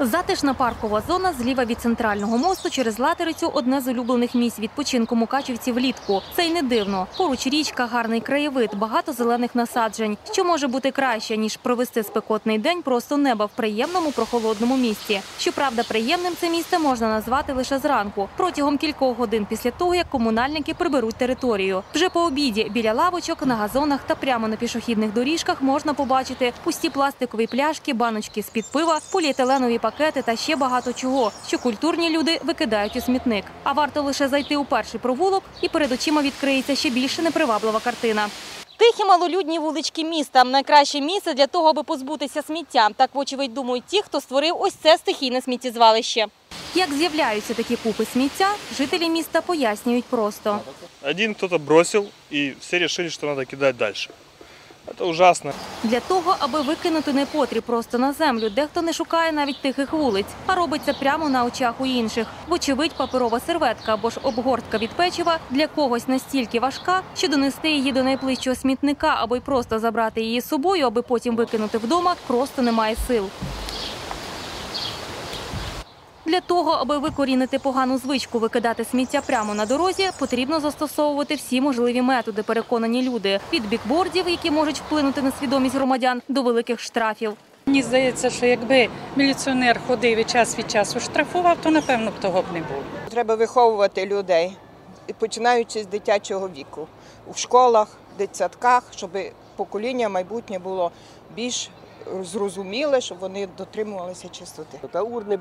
Затишна паркова зона зліва від центрального мосту через Латерицю – одне з улюблених місць відпочинку мукачівців влітку. Це й не дивно. Поруч річка, гарний краєвид, багато зелених насаджень. Що може бути краще, ніж провести спекотний день просто неба в приємному прохолодному місті. Щоправда, приємним це місце можна назвати лише зранку, протягом кількох годин після того, як комунальники приберуть територію. Вже по обіді біля лавочок, на газонах та прямо на пішохідних доріжках можна побачити пусті пластикові пляшки, баночки з-під пива, поліетиленові пакети та ще багато чого, що культурні люди викидають у смітник. А варто лише зайти у перший провулок, і перед очима відкриється ще більше неприваблива картина. Тихі малолюдні вулички міста найкраще місце для того, аби позбутися сміття. Так, вочевидь, думають ті, хто створив ось це стихійне сміттєзвалище. Як з'являються такі купи сміття, жителі міста пояснюють просто. Один кто-то бросил, и все решили, что надо кидать дальше. Это ужасно. Для того, аби викинути непотріб просто на землю, дехто не шукає навіть тихих вулиць, а робить це прямо на очах у інших. Вочевидь, паперова серветка або ж обгортка від печива для когось настільки важка, що донести її до найближчого смітника або й просто забрати її з собою, аби потім викинути вдома, просто немає сил. Для того, аби викорінити погану звичку викидати сміття прямо на дорозі, потрібно застосовувати всі можливі методи, переконані люди від бікбордів, які можуть вплинути на свідомість громадян, до великих штрафів. Мені здається, що якби міліціонер ходив і час від часу штрафував, то напевно б того б не було. Треба виховувати людей, починаючи з дитячого віку, у школах, дитсадках, щоб покоління майбутнє було більш зрозуміле, щоб вони дотримувалися чистоти. Та урни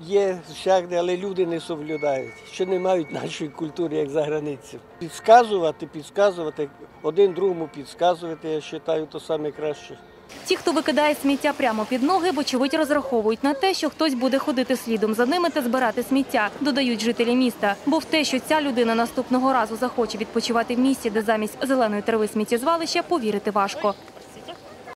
є всякде, але люди не соблюдають, що не мають нашої культури, як за границею. Підсказувати, підсказувати, один другому підсказувати, я вважаю, то саме краще. Ті, хто викидає сміття прямо під ноги, вочевидь розраховують на те, що хтось буде ходити слідом за ними та збирати сміття, додають жителі міста. Бо в те, що ця людина наступного разу захоче відпочивати в місці, де замість зеленої трави сміттєзвалища, повірити важко.